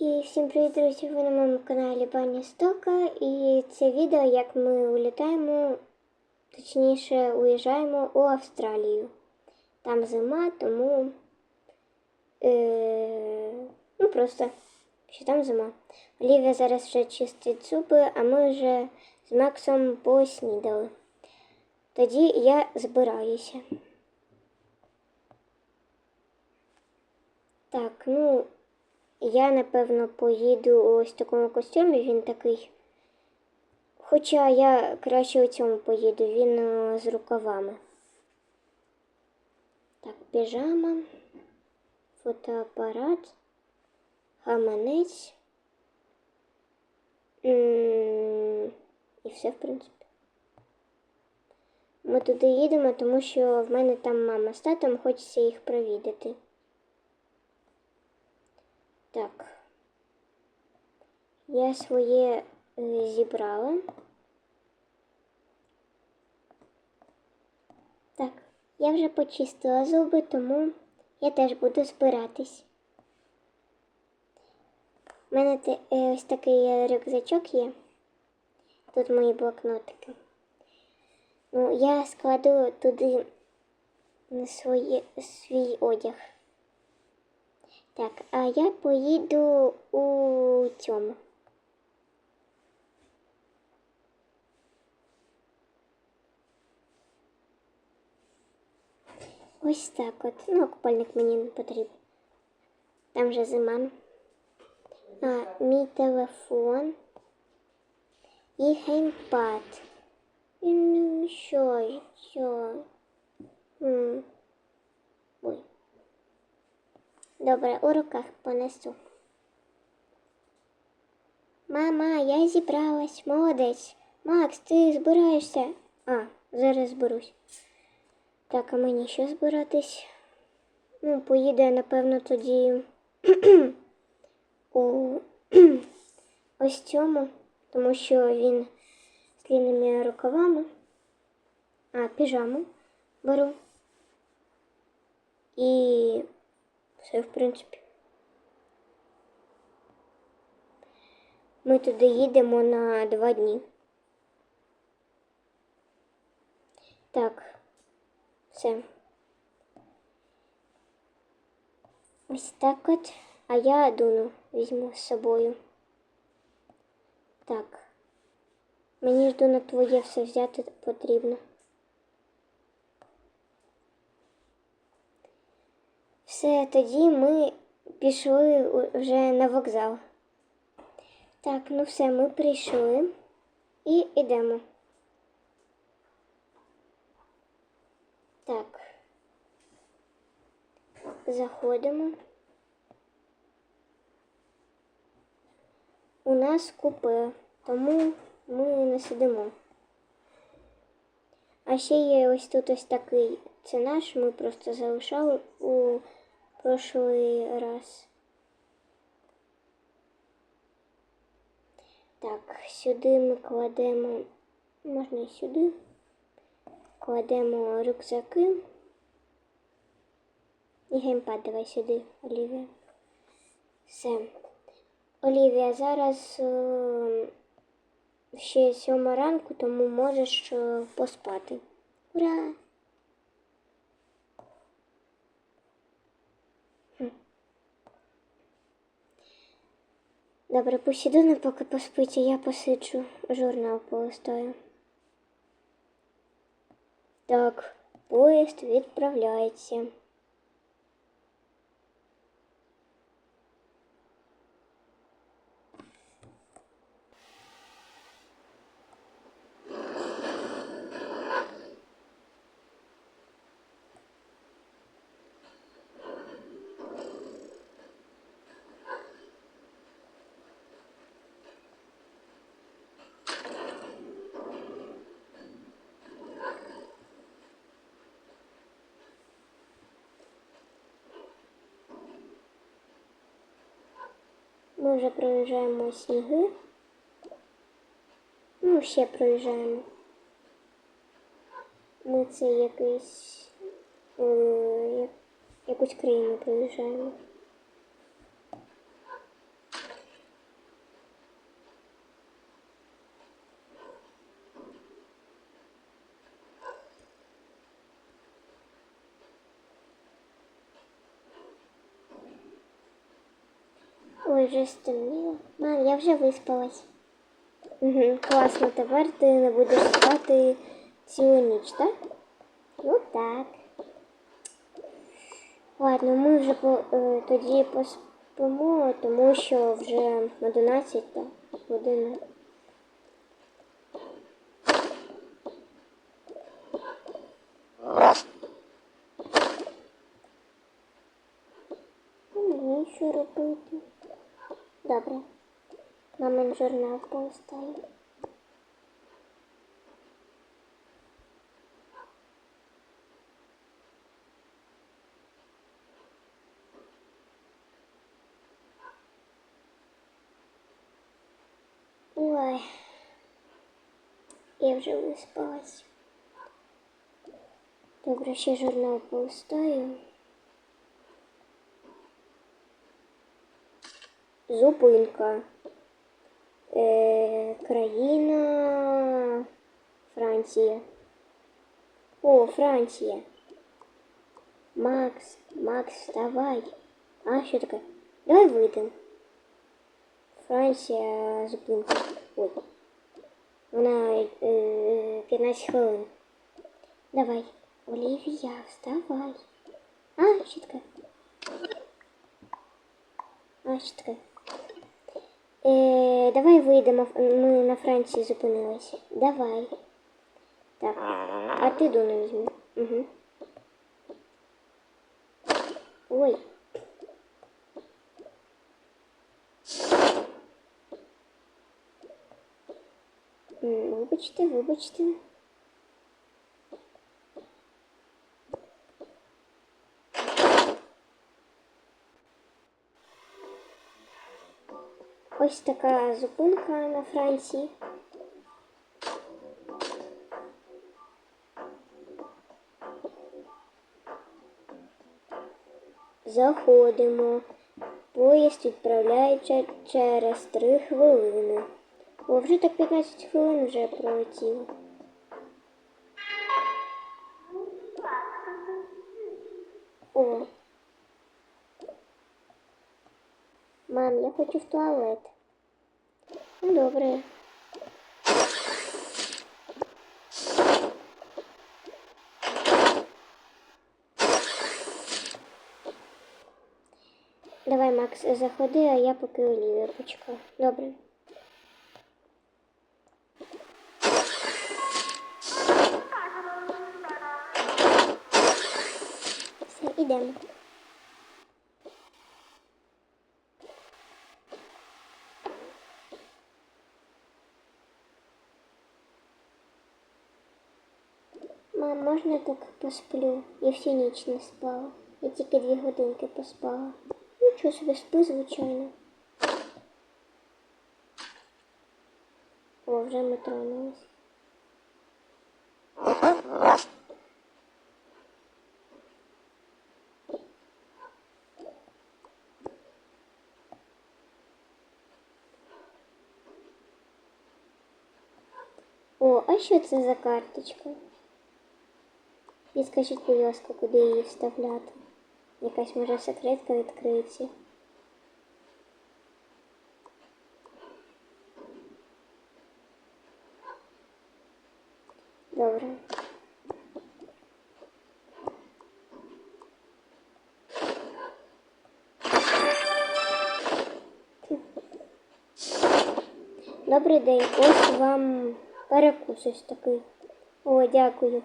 І всім привіт, друзі! Ви на моєму каналі Баня Стока. І це відео, як ми улітаємо, точніше, уїжджаємо у Австралію. Там зима, тому е, ну просто що там зима. Олівія зараз вже чистить зуби, а ми вже з Максом поснідали. Тоді я збираюся. Так, ну. Я, напевно, поїду ось в такому костюмі, він такий. Хоча я краще у цьому поїду, він е, з рукавами. Так, піжама, фотоапарат, гаманець. І все, в принципі. Ми туди їдемо, тому що в мене там мама з татом, хочеться їх провідати. Так. Я своє е, зібрала. Так, я вже почистила зуби, тому я теж буду збиратись. У мене е, ось такий рюкзачок є. Тут мої блокнотики. Ну, я складу туди на свій одяг. Так, а я поїду у цьому. Ось так от. Ну, купальник мені не потрібен. Там же зима. А, мій телефон і геймпад. І ну, що, Добре, у руках понесу. Мама, я зібралась, молодець. Макс, ти збираєшся? А, зараз зберусь. Так, а мені що збиратись? Ну, поїду я, напевно, тоді у ось цьому, тому що він з длинними рукавами. А, піжаму беру. І все, в принципі. Ми туди їдемо на два дні. Так, все. Ось так от. А я Дуну візьму з собою. Так. Мені ж Дуна твоє все взяти потрібно. Все, тоді ми пішли вже на вокзал. Так, ну все, ми прийшли і йдемо. Так. Заходимо. У нас купе, тому ми не сидимо. А ще є ось тут ось такий. Це наш, ми просто залишали у прошлий раз. Так, сюди ми кладемо, можна і сюди. Кладемо рюкзаки. І геймпад давай сюди, Олівія. Все. Олівія, зараз ще сьома ранку, тому можеш е, поспати. Ура! Добре, пусть Ідуна поки поспить, я посиджу, журнал полистаю. Так, поїзд відправляється. Ми вже проїжджаємо сніги. Ну, ще проїжджаємо. Ми це якийсь е, якусь країну проїжджаємо. Ой, вже стемніло. Мам, я вже виспалась. Угу, класно, тепер ти не будеш спати цілу ніч, так? Ну так. Ладно, ми вже по, е, тоді поспимо, тому що вже 11 година. Мені що робити? Добре. Мамин журнал полистаю. Ой, я вже виспалась. Добре, ще журнал полистаю. Зупинка. Е, країна Франція. О, Франція. Макс, Макс, вставай. А, що таке? Давай вийдемо. Франція зупинка. Ой. Вона е, 15 хвилин. Давай. Олівія, вставай. А, що таке? А, що таке? Е, давай вийдемо. Ми на Франції зупинилися. Давай. Так. А ти Дуну візьми. Угу. Ой. Вибачте, вибачте. Ось така зупинка на Франції. Заходимо. Поїзд відправляється через 3 хвилини. О, вже так 15 хвилин вже пролетіло. О. Мам, я хочу в туалет. Ну, добре. Давай, Макс, заходи, а я поки почекаю. Добре. Все, ідемо. Можна так посплю? Я всю ніч не спала. Я тільки дві годинки поспала. Нічого собі спи, звичайно. О, вже ми тронулись. О, а що це за карточка? І скажіть, будь ласка, куди її вставляти? Якась може секретка відкриється. Добре. Добрий день. Ось вам перекус ось такий. О, дякую.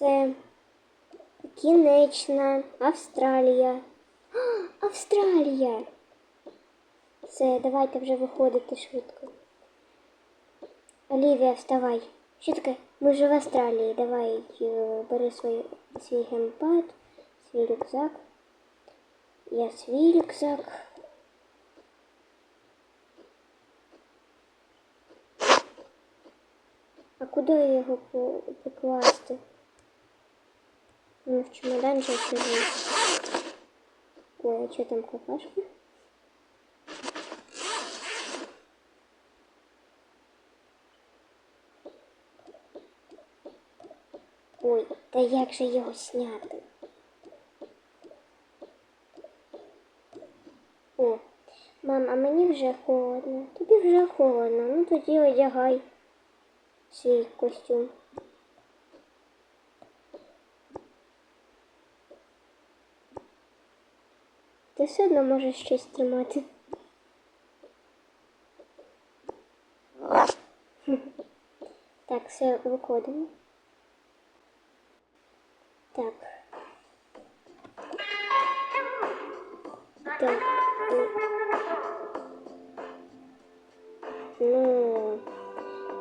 Це кінечна Австралія. А, Австралія. Все, давайте вже виходити швидко. Олівія, вставай. Що таке? Ми вже в Австралії. Давай е, бери свій, свій геймпад, свій рюкзак. Я свій рюкзак. А куди його покласти? Ну, в чемоданчик. Ой, а что там какашка? Ой, та як же його сняти? О, мам, а мені вже холодно. Тобі вже холодно. Ну тоді одягай свій костюм. Ти все одно можеш щось тримати. Так, все, виходимо. Так. Так. е, Ну,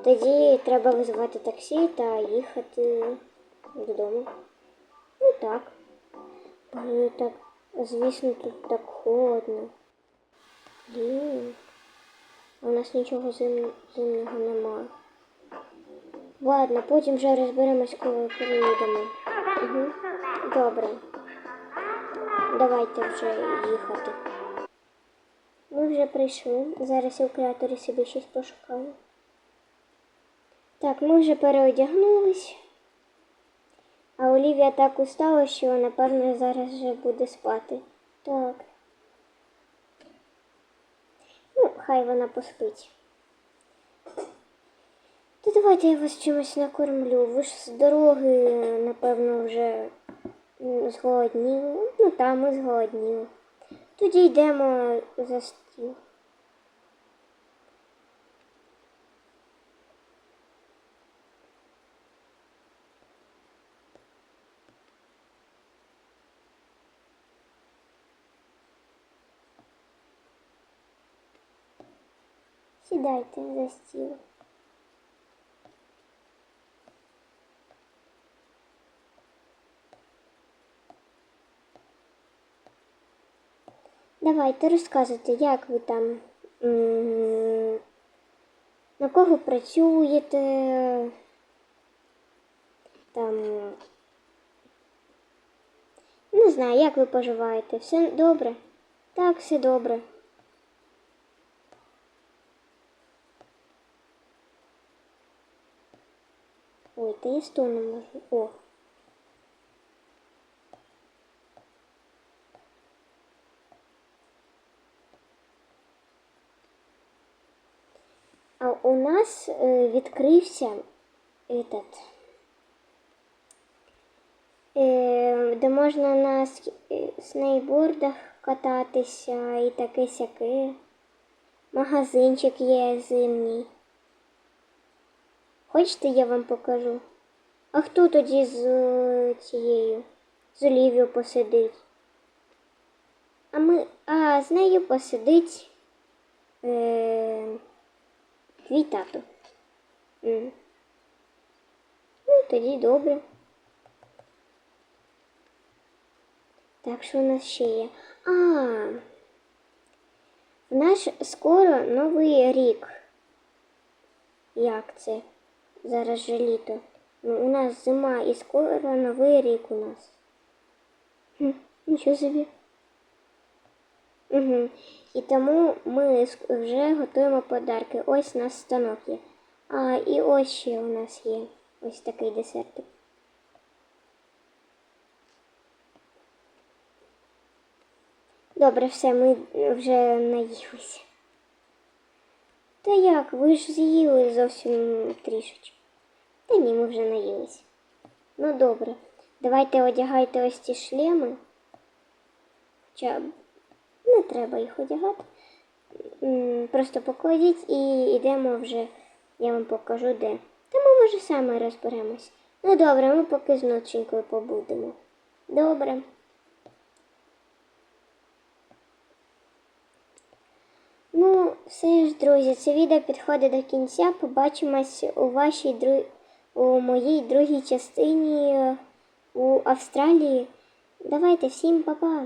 тоді треба визивати таксі та їхати додому. Ну так. Блін, так, звісно, тут так холодно. Блін. У нас нічого зим... зимнього немає. Ладно, потім вже розберемось, коли приїдемо. Угу. Добре. Давайте вже їхати. Ми вже прийшли. Зараз я в креаторі собі щось пошукаю. Так, ми вже переодягнулись. А Олівія так устала, що напевно зараз вже буде спати. Так. Ну, хай вона поспить. То давайте я вас чимось накормлю. Ви ж з дороги, напевно, вже зголодніли. Ну там ми зголодніли. Тоді йдемо за стіл. Сідайте за стіл. Давайте розказуйте, як ви там, на кого працюєте, там, не знаю, як ви поживаєте. Все добре? Так, все добре. Та я сто не можу. О. А у нас е, відкрився этот, е, де можна на е, снейбордах кататися і таке сяке. Магазинчик є зимній. Хочете, я вам покажу? А хто тоді з е, цією, з Олівією посидить? А ми, а з нею посидить е, твій тато. М. Ну, тоді добре. Так, що у нас ще є? А, в нас скоро новий рік. Як це? Зараз же літо. Ну, у нас зима і скоро новий рік у нас. Хм, нічого собі. Угу. І тому ми вже готуємо подарки. Ось у нас станок є. А і ось ще у нас є ось такий десертик. Добре, все, ми вже наїлися. Та як, ви ж з'їли зовсім трішечки. Та ні, ми вже наїлися. Ну добре. Давайте одягайте ось ці шлеми. Хоча не треба їх одягати. Просто покладіть і йдемо вже, я вам покажу де. Та ми може саме розберемось. Ну добре, ми поки з ноченькою побудемо. Добре. Все ж, друзі, це відео підходить до кінця. Побачимось у вашій дру... у моїй другій частині е, у Австралії. Давайте всім па-па!